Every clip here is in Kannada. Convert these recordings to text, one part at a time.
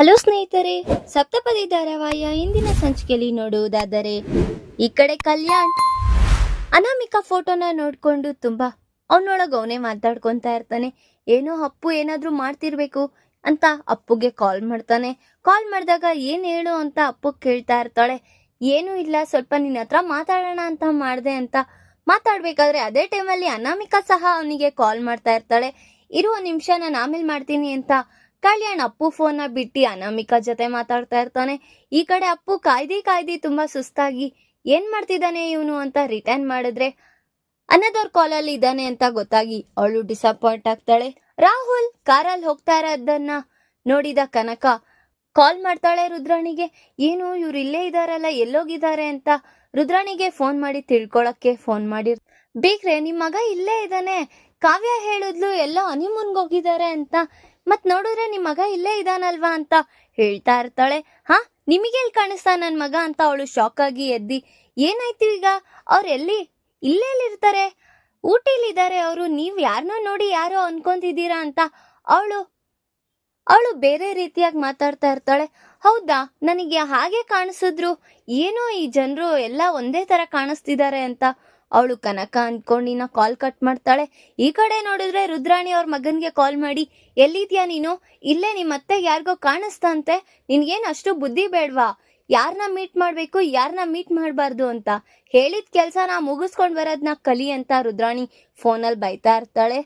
ಹಲೋ ಸ್ನೇಹಿತರೆ, ಸಪ್ತಪದಿ ಧಾರಾವಾಹಿಯ ಇಂದಿನ ಸಂಚಿಕೆಯಲ್ಲಿ ನೋಡುವುದಾದರೆ, ಈ ಕಡೆ ಕಲ್ಯಾಣ್ ಅನಾಮಿಕಾ ಫೋಟೋನ ನೋಡ್ಕೊಂಡು ತುಂಬಾ ಅವನೊಳಗೆ ಅವನೇ ಮಾತಾಡ್ಕೊತಾ ಇರ್ತಾನೆ. ಏನೋ ಅಪ್ಪು ಏನಾದ್ರೂ ಮಾಡ್ತಿರ್ಬೇಕು ಅಂತ ಅಪ್ಪುಗೆ ಕಾಲ್ ಮಾಡ್ತಾನೆ. ಕಾಲ್ ಮಾಡಿದಾಗ ಏನು ಹೇಳು ಅಂತ ಅಪ್ಪು ಕೇಳ್ತಾ ಇರ್ತಾಳೆ. ಏನೂ ಇಲ್ಲ, ಸ್ವಲ್ಪ ನಿನ್ನ ಹತ್ರ ಮಾತಾಡೋಣ ಅಂತ ಮಾಡಿದೆ ಅಂತ ಮಾತಾಡ್ಬೇಕಾದ್ರೆ ಅದೇ ಟೈಮಲ್ಲಿ ಅನಾಮಿಕಾ ಸಹ ಅವನಿಗೆ ಕಾಲ್ ಮಾಡ್ತಾ ಇರ್ತಾಳೆ. ಇರುವ ನಿಮಿಷ, ನಾನು ಆಮೇಲೆ ಮಾಡ್ತೀನಿ ಅಂತ ಕಲ್ಯಾಣ್ ಅಪ್ಪು ಫೋನ್ನ ಬಿಟ್ಟು ಅನಾಮಿಕಾ ಜೊತೆ ಮಾತಾಡ್ತಾ ಇರ್ತಾನೆ. ಈ ಕಡೆ ಅಪ್ಪು ಕಾಯ್ದಿ ಕಾಯ್ದಿ ತುಂಬಾ ಸುಸ್ತಾಗಿ, ಏನ್ ಮಾಡ್ತಿದ್ದಾನೆ ಇವನು ಅಂತ ರಿಟರ್ನ್ ಮಾಡಿದ್ರೆ? ಅನ್ನದವ್ರ ಕಾಲಲ್ಲಿ ಇದ್ದಾನೆ ಅಂತ ಗೊತ್ತಾಗಿ ಅವಳು ಡಿಸಪಾಯಿಂಟ್ ಆಗ್ತಾಳೆ. ರಾಹುಲ್ ಕಾರಲ್ಲಿ ಹೋಗ್ತಾ ಇರೋದನ್ನ ನೋಡಿದ ಕನಕ ಕಾಲ್ ಮಾಡ್ತಾಳೆ ರುದ್ರಾಣಿಗೆ. ಏನು, ಇವ್ರು ಇಲ್ಲೇ ಇದಾರಲ್ಲ, ಎಲ್ಲೋಗಿದ್ದಾರೆ ಅಂತ ರುದ್ರಾಣಿಗೆ ಫೋನ್ ಮಾಡಿ ತಿಳ್ಕೊಳಕ್ಕೆ ಫೋನ್ ಮಾಡಿ ಬೇಕ್ರೆ ನಿಮ್ಮ ಮಗ ಇಲ್ಲೇ ಇದ್ದಾನೆ ಕಾವ್ಯ ಹೇಳಿದ್ಲು ಎಲ್ಲೋ ಅನಿಮುನ್ಗೋಗಿದ್ದಾರೆ ಅಂತ ಮತ್ ನೋಡಿದ್ರೆ ನಿಮ್ ಮಗ ಇಲ್ಲೇ ಇದಾನಲ್ವಾ ಅಂತ ಹೇಳ್ತಾ ಇರ್ತಾಳೆ. ಹಾ, ನಿಮಗೆ ಎಲ್ಲಿ ಕಾಣಿಸ್ತಾ ನನ್ ಮಗ ಅಂತ ಅವಳು ಶಾಕ್ ಆಗಿ ಎದ್ದಿ. ಏನಾಯ್ತು ಈಗ? ಅವ್ರೆಲ್ಲಿ ಇಲ್ಲೇ ಇರ್ತಾರೆ ಊಟಿಲಿದ್ದಾರೆ ಅವರು? ನೀವ್ ಯಾರನ್ನೋ ನೋಡಿ ಯಾರೋ ಅನ್ಕೊಂತಿದ್ದೀರಾ ಅಂತ ಅವಳು ಅವಳು ಬೇರೆ ರೀತಿಯಾಗಿ ಮಾತಾಡ್ತಾ ಇರ್ತಾಳೆ. ಹೌದಾ? ನನಗೆ ಹಾಗೆ ಕಾಣಿಸಿದ್ರು. ಏನೋ ಈ ಜನರು ಎಲ್ಲ ಒಂದೇ ತರ ಕಾಣಿಸ್ತಿದ್ದಾರೆ ಅಂತ ಅವಳು ಕನಕ ಅನ್ಕೊಂಡಿನ ಕಾಲ್ ಕಟ್ ಮಾಡ್ತಾಳೆ. ಈ ಕಡೆ ನೋಡಿದ್ರೆ ರುದ್ರಾಣಿ ಅವ್ರ ಮಗನ್ಗೆ ಕಾಲ್ ಮಾಡಿ, ಎಲ್ಲಿದ್ಯಾ ನೀನು? ಇಲ್ಲೇ ನಿಮ್ಮ ಅತ್ತೆ ಯಾರಿಗೋ ಕಾಣಿಸ್ತಂತೆ ನಿನ್ಗೇನ್ ಅಷ್ಟು ಬುದ್ಧಿ ಬೇಡ್ವಾ? ಯಾರನ್ನ ಮೀಟ್ ಮಾಡ್ಬೇಕು ಯಾರನ್ನ ಮೀಟ್ ಮಾಡಬಾರ್ದು ಅಂತ. ಹೇಳಿದ ಕೆಲ್ಸನ ಮುಗಿಸ್ಕೊಂಡ್ ಬರೋದನ್ನ ಕಲಿ ಅಂತ ರುದ್ರಾಣಿ ಫೋನಲ್ಲಿ ಬೈತಾ ಇರ್ತಾಳೆ.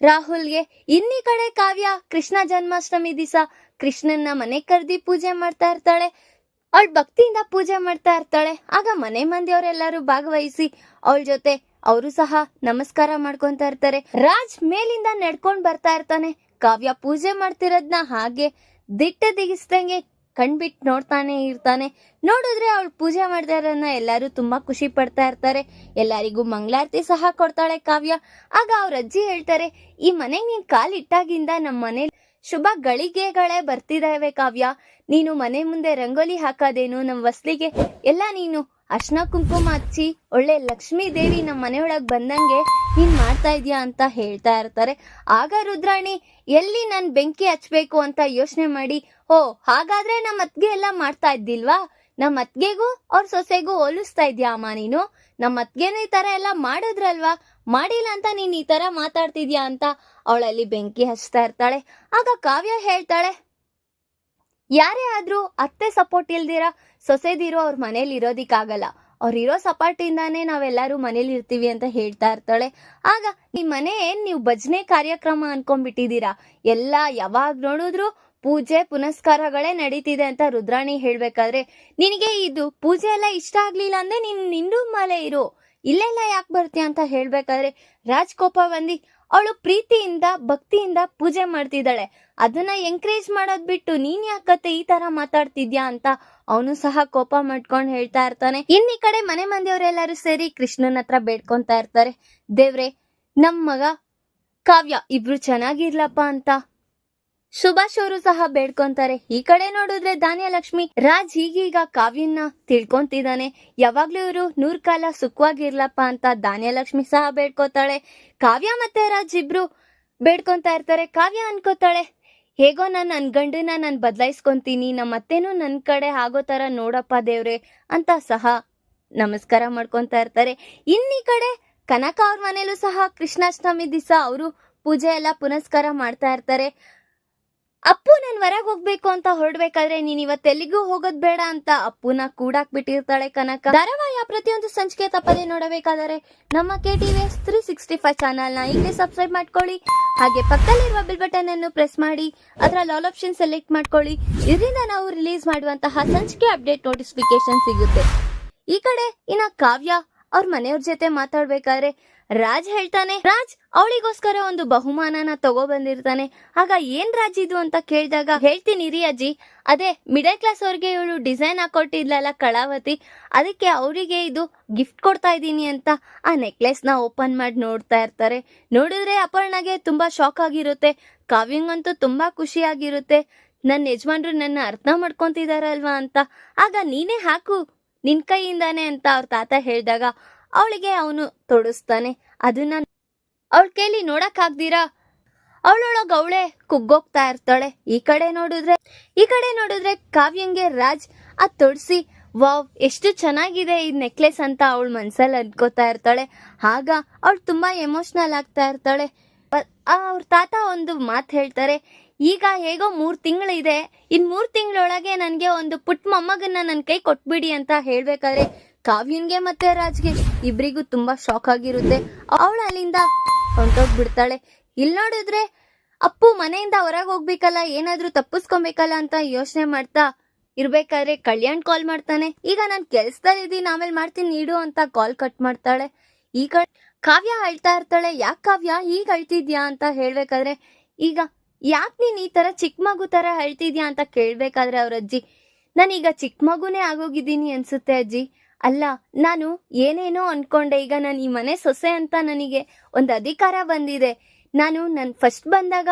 ರಾಹುಲ್ಗೆ, ಇನ್ನಿ ಕಡೆ ಕಾವ್ಯ, ಕೃಷ್ಣ ಜನ್ಮಾಷ್ಟಮಿ ದಿವಸ, ಕೃಷ್ಣನ್ನ ಮನೆ ಕರೆದಿ ಪೂಜೆ ಮಾಡ್ತಾ ಇರ್ತಾಳೆ. ಅವಳು ಭಕ್ತಿಯಿಂದ ಪೂಜೆ ಮಾಡ್ತಾ ಇರ್ತಾಳೆ. ಆಗ ಮನೆ ಮಂದಿಯವರೆಲ್ಲರೂ ಭಾಗವಹಿಸಿ ಅವಳ ಜೊತೆ ಅವರು ಸಹ ನಮಸ್ಕಾರ ಮಾಡ್ಕೊಂತ ಇರ್ತಾರೆ. ರಾಜ್ ಮೇಲಿಂದ ನಡ್ಕೊಂಡ್ ಬರ್ತಾ ಇರ್ತಾನೆ. ಕಾವ್ಯ ಪೂಜೆ ಮಾಡ್ತಿರೋದ್ನ ಹಾಗೆ ದಿಟ್ಟ ದಿಗಿಸ್ದಂಗೆ ಕಣ್ಬಿಟ್ಟು ನೋಡ್ತಾನೆ ಇರ್ತಾನೆ. ನೋಡಿದ್ರೆ ಅವಳು ಪೂಜೆ ಮಾಡ್ತಾ ಇರೋದನ್ನ ಎಲ್ಲರೂ ತುಂಬಾ ಖುಷಿ ಪಡ್ತಾ ಇರ್ತಾರೆ. ಎಲ್ಲರಿಗೂ ಮಂಗಳಾರತಿ ಸಹ ಕೊಡ್ತಾಳೆ ಕಾವ್ಯ. ಆಗ ಅವ್ರ ಅಜ್ಜಿ ಹೇಳ್ತಾರೆ, ಈ ಮನೆಗೆ ನೀನ್ ಕಾಲಿಟ್ಟಾಗಿಂದ ನಮ್ಮ ಮನೆ ಶುಭ ಗಳಿಗೆಗಳೇ ಬರ್ತಿದಾವೆ ಕಾವ್ಯ. ನೀನು ಮನೆ ಮುಂದೆ ರಂಗೋಲಿ ಹಾಕೋದೇನು? ನಮ್ಮ ವಸ್ಲಿಗೆ ಎಲ್ಲ ನೀನು. ಅರ್ಶನ ಕುಂಕುಮ ಹಚ್ಚಿ ಒಳ್ಳೆ ಲಕ್ಷ್ಮೀ ದೇವಿ ನಮ್ಮ ಮನೆಯೊಳಗೆ ಬಂದಂಗೆ ನೀನ್ ಮಾಡ್ತಾ ಇದೀಯಾ ಅಂತ ಹೇಳ್ತಾ ಇರ್ತಾರೆ. ಆಗ ರುದ್ರಾಣಿ, ಎಲ್ಲಿ ನಾನ್ ಬೆಂಕಿ ಹಚ್ಬೇಕು ಅಂತ ಯೋಚನೆ ಮಾಡಿ ಓ ಹಾಗಾದ್ರೆ ನಮ್ಮ ಅತ್ಗೆ ಎಲ್ಲ ಮಾಡ್ತಾ ಇದ್ದಿಲ್ವಾ? ನಮ್ಮ ಅತ್ಗೆಗೂ ಅವ್ರ ಸೊಸೆಗೂ ಹೋಲಿಸ್ತಾ ಇದ್ಯಾ ಅಮ್ಮ ನೀನು? ನಮ್ಮ ಅತ್ಗೆನೂ ಈ ತರ ಎಲ್ಲ ಮಾಡಿದ್ರಲ್ವಾ? ಮಾಡಿಲ್ಲ ಅಂತ ನೀನ್ ಈ ತರ ಮಾತಾಡ್ತಿದ್ಯಾ ಅಂತ ಅವಳಲ್ಲಿ ಬೆಂಕಿ ಹಚ್ತಾ ಇರ್ತಾಳೆ. ಆಗ ಕಾವ್ಯ ಹೇಳ್ತಾಳೆ, ಯಾರೇ ಆದ್ರೂ ಅತ್ತೆ ಸಪೋರ್ಟ್ ಇಲ್ದಿರ ಸೊಸೆದಿರೋ ಅವ್ರ ಮನೇಲಿ ಇರೋದಿಕ್ಕಾಗಲ್ಲ. ಅವ್ರಿರೋ ಇಂದಾನೇ ನಾವೆಲ್ಲರೂ ಮನೇಲಿ ಇರ್ತೀವಿ ಅಂತ ಹೇಳ್ತಾ ಇರ್ತಾಳೆ. ಆಗ ಈ ಮನೆ ಏನ್ ನೀವು ಭಜನೆ ಕಾರ್ಯಕ್ರಮ ಅನ್ಕೊಂಡ್ಬಿಟ್ಟಿದ್ದೀರಾ? ಎಲ್ಲ ಯಾವಾಗ ನೋಡಿದ್ರು ಪೂಜೆ ಪುನಸ್ಕಾರಗಳೇ ನಡೀತಿದೆ ಅಂತ ರುದ್ರಾಣಿ ಹೇಳ್ಬೇಕಾದ್ರೆ, ನಿನಗೆ ಇದು ಪೂಜೆ ಎಲ್ಲ ಇಷ್ಟ ಆಗ್ಲಿಲ್ಲ ಅಂದ್ರೆ ನೀನ್ ನಿಂದು ಮಾಲೆ ಇರು. ಇಲ್ಲೆಲ್ಲ ಯಾಕೆ ಬರ್ತೀಯ ಅಂತ ಹೇಳ್ಬೇಕಾದ್ರೆ ರಾಜ್ಕೋಪ ಬಂದಿ ಅವಳು ಪ್ರೀತಿಯಿಂದ, ಭಕ್ತಿಯಿಂದ ಪೂಜೆ ಮಾಡ್ತಿದ್ದಾಳೆ. ಅದನ್ನ ಎಂಕರೇಜ್ ಮಾಡೋದ್ ಬಿಟ್ಟು ನೀನ್ ಯಾಕತ್ತೆ ಈ ತರ ಮಾತಾಡ್ತಿದ್ಯಾ ಅಂತ ಅವನು ಸಹ ಕೋಪ ಮಾಡ್ಕೊಂಡು ಹೇಳ್ತಾ ಇರ್ತಾನೆ. ಇನ್ ಕಡೆ ಮನೆ ಮಂದಿಯವರೆಲ್ಲರೂ ಸೇರಿ ಕೃಷ್ಣನ ಹತ್ರ ಬೇಡ್ಕೊಂತ ಇರ್ತಾರೆ. ದೇವ್ರೆ, ನಮ್ ಮಗ ಕಾವ್ಯ ಇಬ್ರು ಚೆನ್ನಾಗಿರ್ಲಪ್ಪ ಅಂತ. ಸುಭಾಷ್ ಅವರು ಸಹ ಬೇಡ್ಕೊಂತಾರೆ. ಈ ಕಡೆ ನೋಡಿದ್ರೆ ಧಾನ್ಯಲಕ್ಷ್ಮಿ ರಾಜ್ ಈಗೀಗ ಕಾವ್ಯನ್ನ ತಿಳ್ಕೊಂತಿದ್ದಾನೆ. ಯಾವಾಗ್ಲೂ ಇವರು ನೂರ್ ಕಾಲ ಸುಖವಾಗಿರ್ಲಪ್ಪ ಅಂತ ಧಾನ್ಯಲಕ್ಷ್ಮಿ ಸಹ ಬೇಡ್ಕೊತಾಳೆ. ಕಾವ್ಯ ಮತ್ತೆ ರಾಜ್ ಇಬ್ರು ಬೇಡ್ಕೊಂತಾ ಇರ್ತಾರೆ. ಕಾವ್ಯ ಅನ್ಕೋತಾಳೆ, ಹೇಗೋ ನಾನು ನನ್ನ ಗಂಡನ ನಾನು ಬದಲಾಯಿಸ್ಕೊಂತೀನಿ ನಮ್ಮ ಅತ್ತೆನೂ ನನ್ನ ಕಡೆ ಆಗೋ ತರ ನೋಡಪ್ಪ ದೇವ್ರೆ ಅಂತ ಸಹ ನಮಸ್ಕಾರ ಮಾಡ್ಕೊಂತಾ ಇರ್ತಾರೆ. ಇನ್ನೀ ಕಡೆ ಕನಕ ಅವ್ರ ಮನೇಲೂ ಸಹ ಕೃಷ್ಣಾಷ್ಟಮಿ ದಿವಸ ಅವರು ಪೂಜೆ ಎಲ್ಲ ಪುನಸ್ಕಾರ ಮಾಡ್ತಾ ಇರ್ತಾರೆ. ಅಪ್ಪು, ನಾನು ಹೊರಗೆ ಹೋಗ್ಬೇಕು ಅಂತ ಹೊರಡ್ಬೇಕಾದ್ರೆ ನೀನ್ ಇವತ್ತೆಲ್ಲಿಗೂ ಹೋಗೋದ್ ಬೇಡ ಅಂತ ಅಪ್ಪುನ ಕೂಡಾಕ್ ಬಿಟ್ಟಿರ್ತಾಳೆ ಕನಕ ಧಾರಾವಾಹಿಯ ಪ್ರತಿಯೊಂದು ಸಂಚಿಕೆ ತಪ್ಪದೆ ನೋಡಬೇಕಾದರೆ ನಮ್ಮ K TV three sixty five ಚಾನಲ್ನ ಈಗಲೇ ಸಬ್ಸ್ಕ್ರೈಬ್ ಮಾಡ್ಕೊಳ್ಳಿ. ಹಾಗೆ ಪಕ್ಕದಲ್ಲಿರುವ ಬಿಲ್ ಬಟನ್ ಅನ್ನು ಪ್ರೆಸ್ ಮಾಡಿ ಅದರ ಲಾಲ್ ಆಪ್ಷನ್ ಸೆಲೆಕ್ಟ್ ಮಾಡ್ಕೊಳ್ಳಿ. ಇದರಿಂದ ನಾವು ರಿಲೀಸ್ ಮಾಡುವಂತಹ ಸಂಚಿಕೆ ಅಪ್ಡೇಟ್ ನೋಟಿಫಿಕೇಶನ್ ಸಿಗುತ್ತೆ. ಈ ಕಡೆ ಇನ್ನ ಕಾವ್ಯ ಅವ್ರ ಮನೆಯವ್ರ ಜೊತೆ ಮಾತಾಡ್ಬೇಕಾದ್ರೆ ರಾಜ್ ಹೇಳ್ತಾನೆ, ರಾಜ್, ಅವಳಿಗೋಸ್ಕರ ಒಂದು ಬಹುಮಾನನ ತಗೋ ಬಂದಿರ್ತಾನೆ ಆಗ ಏನ್ ರಾಜ್ ಇದು ಅಂತ ಕೇಳಿದಾಗ, ಹೇಳ್ತೀನಿ ರೀ ಅಜ್ಜಿ. ಅದೇ ಮಿಡಲ್ ಕ್ಲಾಸ್ ಅವ್ರಿಗೆ ಇವಳು ಡಿಸೈನ್ ಹಾಕೊಟ್ಟಿದ್ಲಲ್ಲ ಕಳಾವತಿ. ಅದಕ್ಕೆ ಅವರಿಗೆ ಇದು ಗಿಫ್ಟ್ ಕೊಡ್ತಾ ಇದ್ದೀನಿ ಅಂತ ಆ ನೆಕ್ಲೆಸ್ನ ಓಪನ್ ಮಾಡಿ ನೋಡ್ತಾ ಇರ್ತಾರೆ. ನೋಡಿದ್ರೆ ಅಪರ್ಣಗೆ ತುಂಬಾ ಶಾಕ್ ಆಗಿರುತ್ತೆ. ಕಾವ್ಯಂಗಂತೂ ತುಂಬಾ ಖುಷಿಯಾಗಿರುತ್ತೆ ನನ್ನ ಯಜಮಾನ್ರು ನನ್ನ ಅರ್ಥ ಮಾಡ್ಕೊಂತಿದಾರಲ್ವಾ ಅಂತ. ಆಗ ನೀನೇ ಹಾಕು, ನಿನ್ ಕೈಯಿಂದಾನೆ ಅಂತ ಅವ್ರ ತಾತ ಹೇಳಿದಾಗ ಅವಳಿಗೆ ಅವನು ತೊಡಸ್ತಾನೆ. ಅದನ್ನ ಅವಳ ಕೈಲಿ ನೋಡಕ್ ಆಗ್ದಿರಾ? ಅವಳೊಳಗ ಅವಳೆ ಕುಗ್ಗೋಗ್ತಾ ಇರ್ತಾಳೆ. ಈ ಕಡೆ ನೋಡಿದ್ರೆ, ಈ ಕಡೆ ನೋಡಿದ್ರೆ ಕಾವ್ಯಂಗೆ ರಾಜ್ ಅದ್ ತೊಡ್ಸಿ, ವಾವ್, ಎಷ್ಟು ಚೆನ್ನಾಗಿದೆ ಈ ನೆಕ್ಲೆಸ್ ಅಂತ ಅವಳ ಮನ್ಸಲ್ಲಿ ಅನ್ಕೋತಾ ಇರ್ತಾಳೆ. ಆಗ ಅವಳು ತುಂಬಾ ಎಮೋಷನಲ್ ಆಗ್ತಾ ಇರ್ತಾಳೆ. ಅವ್ರ ತಾತ ಒಂದು ಮಾತು ಹೇಳ್ತಾರೆ, ಈಗ ಹೇಗೋ ಮೂರ್ ತಿಂಗಳಿದೆ ಇನ್ ಮೂರ್ ತಿಂಗಳೊಳಗೆ ನನ್ಗೆ ಒಂದು ಪುಟ್ಟ ಮೊಮ್ಮಗನ್ನ ನನ್ನ ಕೈ ಕೊಟ್ಬಿಡಿ ಅಂತ ಹೇಳ್ಬೇಕಾದ್ರೆ ಕಾವ್ಯನ್ಗೆ ಮತ್ತೆ ರಾಜ್ಗೆ ಇಬ್ರಿಗೂ ತುಂಬಾ ಶಾಕ್ ಆಗಿರುತ್ತೆ. ಅವಳು ಅಲ್ಲಿಂದ ಹೊಂಟೋಗ್ಬಿಡ್ತಾಳೆ ಇಲ್ಲಿ ನೋಡಿದ್ರೆ ಅಪ್ಪು ಮನೆಯಿಂದ ಹೊರಗೆ ಹೋಗ್ಬೇಕಲ್ಲ, ಏನಾದ್ರೂ ತಪ್ಪಿಸ್ಕೊಬೇಕಲ್ಲ ಅಂತ ಯೋಚನೆ ಮಾಡ್ತಾ ಇರ್ಬೇಕಾದ್ರೆ ಕಲ್ಯಾಣ್ ಕಾಲ್ ಮಾಡ್ತಾನೆ. ಈಗ ನಾನ್ ಕೆಲ್ಸದಲ್ಲಿ ಇದೀನಿ ಆಮೇಲೆ ಮಾಡ್ತೀನಿ ನೀಡು ಅಂತ ಕಾಲ್ ಕಟ್ ಮಾಡ್ತಾಳೆ. ಈಗ ಕಾವ್ಯ ಅಳ್ತಾ ಇರ್ತಾಳೆ. ಯಾಕೆ ಕಾವ್ಯ ಈಗ ಅಳ್ತಿದ್ಯಾ ಅಂತ ಹೇಳ್ಬೇಕಾದ್ರೆ, ಈಗ ಯಾಕೆ ನೀನ್ ಈ ತರ ಚಿಕ್ಕ ಮಗು ತರ ಅಳ್ತಿದ್ಯಾ ಅಂತ ಕೇಳ್ಬೇಕಾದ್ರೆ ಅವ್ರ ಅಜ್ಜಿ, ನಾನೀಗ ಚಿಕ್ಕ ಮಗುನೇ ಆಗೋಗಿದ್ದೀನಿ ಅನ್ಸುತ್ತೆ ಅಜ್ಜಿ. ಅಲ್ಲ, ನಾನು ಏನೇನೋ ಅನ್ಕೊಂಡೆ, ಈಗ ನಾನು ಈ ಮನೆ ಸೊಸೆ ಅಂತ ನನಗೆ ಒಂದು ಅಧಿಕಾರ ಬಂದಿದೆ. ನಾನು ನನ್ನ ಫಸ್ಟ್ ಬಂದಾಗ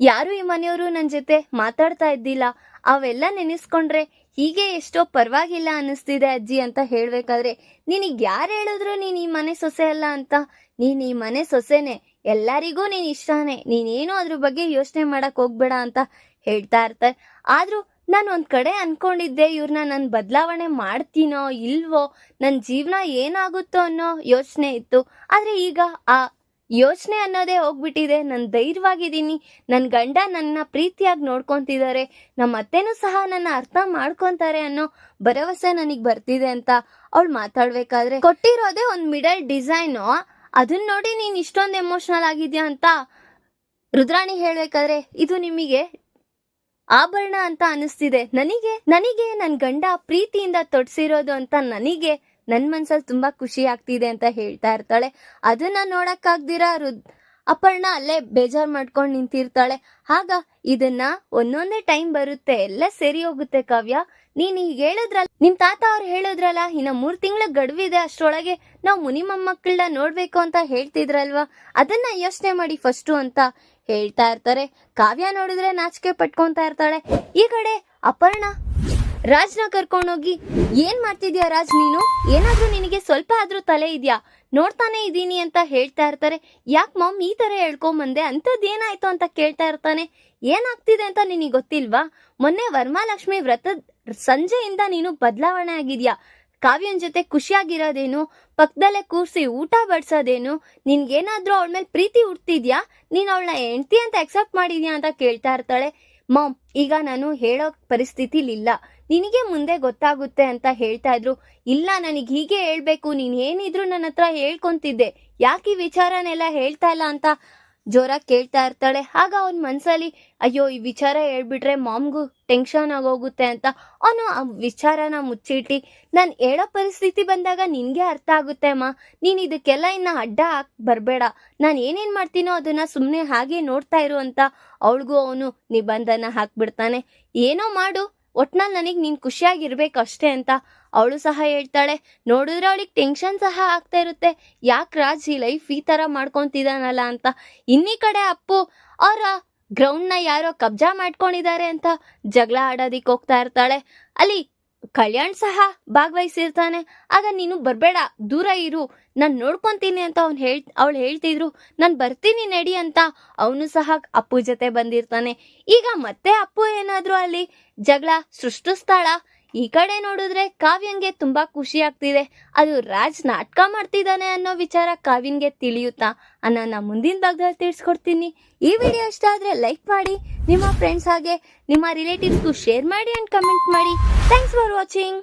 ಯಾರು ಈ ಮನೆಯವರು ನನ್ನ ಜೊತೆ ಮಾತಾಡ್ತಾ ಇದ್ದಿಲ್ಲ. ಅವೆಲ್ಲ ನೆನೆಸ್ಕೊಂಡ್ರೆ ಹೀಗೆ ಎಷ್ಟೋ ಪರವಾಗಿಲ್ಲ ಅನ್ನಿಸ್ತಿದೆ ಅಜ್ಜಿ ಅಂತ ಹೇಳಬೇಕಾದ್ರೆ, ನಿನಗೆ ಯಾರು ಹೇಳಿದ್ರು ನೀನು ಈ ಮನೆ ಸೊಸೆ ಅಲ್ಲ ಅಂತ? ನೀನು ಈ ಮನೆ ಸೊಸೆನೆ, ಎಲ್ಲರಿಗೂ ನೀನು ಇಷ್ಟನೇ, ನೀನೇನು ಅದ್ರ ಬಗ್ಗೆ ಯೋಚನೆ ಮಾಡಕ್ ಹೋಗ್ಬೇಡ ಅಂತ ಹೇಳ್ತಾ ಇರ್ತಾರೆ ಆದ್ರೂ ನಾನು ಒಂದು ಕಡೆ ಅನ್ಕೊಂಡಿದ್ದೆ ಇವ್ರನ್ನ ನಾನು ಬದಲಾವಣೆ ಮಾಡ್ತೀನೋ ಇಲ್ವೋ ನನ್ನ ಜೀವನ ಏನಾಗುತ್ತೋ ಅನ್ನೋ ಯೋಚನೆ ಇತ್ತು. ಆದ್ರೆ ಈಗ ಆ ಯೋಚನೆ ಅನ್ನೋದೇ ಹೋಗ್ಬಿಟ್ಟಿದೆ. ನಾನು ಧೈರ್ಯವಾಗಿದ್ದೀನಿ. ನನ್ನ ಗಂಡ ನನ್ನ ಪ್ರೀತಿಯಾಗಿ ನೋಡ್ಕೊತಿದ್ದಾರೆ ನಮ್ಮ ಅತ್ತೆನೂ ಸಹ ನನ್ನ ಅರ್ಥ ಮಾಡ್ಕೊಂತಾರೆ ಅನ್ನೋ ಭರವಸೆ ನನಗೆ ಬರ್ತಿದೆ ಅಂತ ಅವಳು ಮಾತಾಡ್ಬೇಕಾದ್ರೆ. ಕೊಟ್ಟಿರೋದೇ ಒಂದು ಮಿಡಲ್ ಡಿಸೈನು. ಅದನ್ನ ನೋಡಿ ನೀನು ಇಷ್ಟೊಂದು ಎಮೋಷನಲ್ ಆಗಿದ್ಯಾ ಅಂತ ರುದ್ರಾಣಿ ಹೇಳ್ಬೇಕಾದ್ರೆ, ಇದು ನಿಮಗೆ ಆಭರಣ ಅಂತ ಅನಿಸ್ತಿದೆ ನನಗೆ ನನಗೆ ನನ್ ಗಂಡ ಪ್ರೀತಿಯಿಂದ ತೊಡ್ಸಿರೋದು ಅಂತ ನನಗೆ ನನ್ ಮನ್ಸಲ್ಲಿ ತುಂಬಾ ಖುಷಿ ಆಗ್ತಿದೆ ಅಂತ ಹೇಳ್ತಾ ಇರ್ತಾಳೆ. ಅದನ್ನ ನೋಡಕ್ಕಾಗ್ದಿರ ರುದ್ ಅಪರ್ಣ ಅಲ್ಲೇ ಬೇಜಾರ್ ಮಾಡ್ಕೊಂಡು ನಿಂತಿರ್ತಾಳೆ. ಆಗ ಇದನ್ನ ಒಂದೊಂದೇ ಟೈಮ್ ಬರುತ್ತೆ, ಎಲ್ಲ ಸರಿ ಹೋಗುತ್ತೆ ಕಾವ್ಯ. ನೀನ್ ಈಗ ಹೇಳಿದ್ರಲ್ಲ ನಿಮ್ ತಾತ ಅವ್ರು ಹೇಳಿದ್ರಲ್ಲ, ಇನ್ನ ಮೂರ್ ತಿಂಗಳ ಗಡುವಿದೆ ಅಷ್ಟ್ರೊಳಗೆ, ನಾವು ಮುನಿ ಮೊಮ್ಮಕ್ಕಳನ್ನ ನೋಡ್ಬೇಕು ಅಂತ ಹೇಳ್ತಿದ್ರಲ್ವಾ? ಅದನ್ನ ಯೋಚನೆ ಮಾಡಿ ಫಸ್ಟು ಅಂತ. ಹೇಳ್ತಾ ಇರ್ತಾರೆ. ಕಾವ್ಯ ನೋಡಿದ್ರೆ ನಾಚಿಕೆ ಪಟ್ಕೊಂತಾ ಇರ್ತಾಳೆ. ಈ ಕಡೆ ಅಪರ್ಣ ರಾಜ್ನ ಕರ್ಕೊಂಡೋಗಿ, ಏನ್ ಮಾಡ್ತಿದ್ಯಾ ರಾಜ್ ನೀನು? ಏನಾದ್ರೂ ನಿನಗೆ ಸ್ವಲ್ಪ ಆದ್ರೂ ತಲೆ ಇದೆಯಾ? ನೋಡ್ತಾನೆ ಇದ್ದೀನಿ ಅಂತ ಹೇಳ್ತಾ ಇರ್ತಾರೆ. ಯಾಕೆ ಮಾಮ್ ಈ ತರ ಹೇಳ್ಕೊಂಬಂದೆ ಅಂಥದ್ದು ಏನಾಯ್ತು ಅಂತ ಕೇಳ್ತಾ ಇರ್ತಾನೆ. ಏನಾಗ್ತಿದೆ ಅಂತ ನಿನಗೆ ಗೊತ್ತಿಲ್ವಾ? ಮೊನ್ನೆ ವರ್ಮಾಲಕ್ಷ್ಮಿ ವ್ರತದ ಸಂಜೆಯಿಂದ ನೀನು ಬದಲಾವಣೆ ಆಗಿದ್ಯಾ? ಕಾವ್ಯನ್ ಜೊತೆ ಖುಷಿಯಾಗಿರೋದೇನು? ಪಕ್ಕದಲ್ಲೇ ಕೂರಿಸಿ ಊಟ ಬಡ್ಸೋದೇನು? ನಿನ್ಗೇನಾದ್ರೂ ಅವಳ ಮೇಲೆ ಪ್ರೀತಿ ಹುಡ್ತಿದ್ಯಾ ನೀನು ಅವಳನ್ನ ಹೆಂಡ್ತಿ ಅಂತ ಅಕ್ಸೆಪ್ಟ್ ಮಾಡಿದ್ಯಾ ಅಂತ ಕೇಳ್ತಾ ಇರ್ತಾಳೆ. ಮಾಮ್, ಈಗ ನಾನು ಹೇಳೋ ಪರಿಸ್ಥಿತಿಲಿಲ್ಲ. ನಿನಗೆ ಮುಂದೆ ಗೊತ್ತಾಗುತ್ತೆ ಅಂತ ಹೇಳ್ತಾ ಇದ್ರು. ಇಲ್ಲ, ನನಗೆ ಹೀಗೆ ಹೇಳ್ಬೇಕು. ನೀನ್ ಏನಿದ್ರು ನನ್ನ ಹತ್ರ ಹೇಳ್ಕೊಂತಿದ್ದೆ. ಯಾಕೆ ವಿಚಾರನೆಲ್ಲ ಹೇಳ್ತಾ ಇಲ್ಲ ಅಂತ? ಜೋರಾಗಿ ಕೇಳ್ತಾ ಇರ್ತಾಳೆ. ಆಗ ಅವನ್ ಮನಸ್ಸಲ್ಲಿ ಅಯ್ಯೋ, ಈ ವಿಚಾರ ಹೇಳ್ಬಿಟ್ರೆ ಮಾಮ್ಗೂ ಟೆನ್ಷನ್ ಆಗೋಗುತ್ತೆ ಅಂತ. ಅವನು ಆ ವಿಚಾರನ ಮುಚ್ಚಿಟ್ಟಿ, ನಾನು ಹೇಳೋ ಪರಿಸ್ಥಿತಿ ಬಂದಾಗ ನಿನಗೆ ಅರ್ಥ ಆಗುತ್ತೆ, ಅಮ್ಮ. ನೀನ್ ಇದಕ್ಕೆಲ್ಲ ಇನ್ನ ಅಡ್ಡ ಹಾಕಿ ಬರಬೇಡ. ನಾನು ಏನೇನ್ ಮಾಡ್ತೀನೋ ಅದನ್ನ ಸುಮ್ಮನೆ ಹಾಗೆ ನೋಡ್ತಾ ಇರು ಅಂತ ಅವಳಿಗೂ ಅವನು ನಿಬಂಧನ ಹಾಕ್ಬಿಡ್ತಾನೆ. ಏನೋ ಮಾಡು. ಒಟ್ನಲ್ಲಿ ನನಗೆ ನೀನು ಖುಷಿಯಾಗಿರ್ಬೇಕು ಅಷ್ಟೇ ಅಂತ ಅವಳು ಸಹ ಹೇಳ್ತಾಳೆ. ನೋಡಿದ್ರೆ ಅವಳಿಗೆ ಟೆನ್ಷನ್ ಸಹ ಆಗ್ತಾ ಇರುತ್ತೆ. ಯಾಕೆ ರಾಜ್ ಈ ಲೈಫ್ ಈ ಥರ ಮಾಡ್ಕೊತಿದ್ದಾನಲ್ಲ ಅಂತ. ಇನ್ನೀ ಕಡೆ ಅಪ್ಪು ಅವರ ಗ್ರೌಂಡ್ನ ಯಾರೋ ಕಬ್ಜಾ ಮಾಡ್ಕೊಂಡಿದ್ದಾರೆ ಅಂತ ಜಗಳ ಆಡೋದಿಕ್ಕೆ ಹೋಗ್ತಾ ಇರ್ತಾಳೆ. ಅಲ್ಲಿ ಕಲ್ಯಾಣ್ ಸಹ ಭಾಗವಹಿಸಿರ್ತಾನೆ. ಆಗ ನೀನು ಬರಬೇಡ, ದೂರ ಇರು. ನಾನು ನೋಡ್ಕೊಂತೀನಿ ಅಂತ ಅವ್ನು ಹೇಳ್, ಅವಳು ಹೇಳ್ತಿದ್ರು. ನಾನು ಬರ್ತೀನಿ ನಡಿ ಅಂತ ಅವನು ಸಹ ಅಪ್ಪು ಜೊತೆ ಬಂದಿರ್ತಾನೆ. ಈಗ ಮತ್ತೆ ಅಪ್ಪು ಏನಾದರೂ ಅಲ್ಲಿ? ಜಗಳ ಸೃಷ್ಟಿಸ್ತಾಳ ಈ ಕಡೆ ನೋಡಿದ್ರೆ ಕಾವ್ಯಂಗೆ ತುಂಬಾ ಖುಷಿ ಆಗ್ತಿದೆ. ಅದು ರಾಜ್ ನಾಟಕ ಮಾಡ್ತಿದ್ದಾನೆ ಅನ್ನೋ ವಿಚಾರ ಕಾವ್ಯನ್ಗೆ ತಿಳಿಯುತ್ತಾ? ಅನ್ನೋನ ಮುಂದಿನ ಭಾಗದಲ್ಲಿ ತಿಳಿಸ್ಕೊಡ್ತೀನಿ. ಈ ವಿಡಿಯೋ ಇಷ್ಟ ಆದ್ರೆ ಲೈಕ್ ಮಾಡಿ, ನಿಮ್ಮ ಫ್ರೆಂಡ್ಸ್ ಹಾಗೆ ನಿಮ್ಮ ರಿಲೇಟಿವ್ಸ್ಗೂ ಶೇರ್ ಮಾಡಿ ಅಂಡ್ ಕಮೆಂಟ್ ಮಾಡಿ. Thanks for watching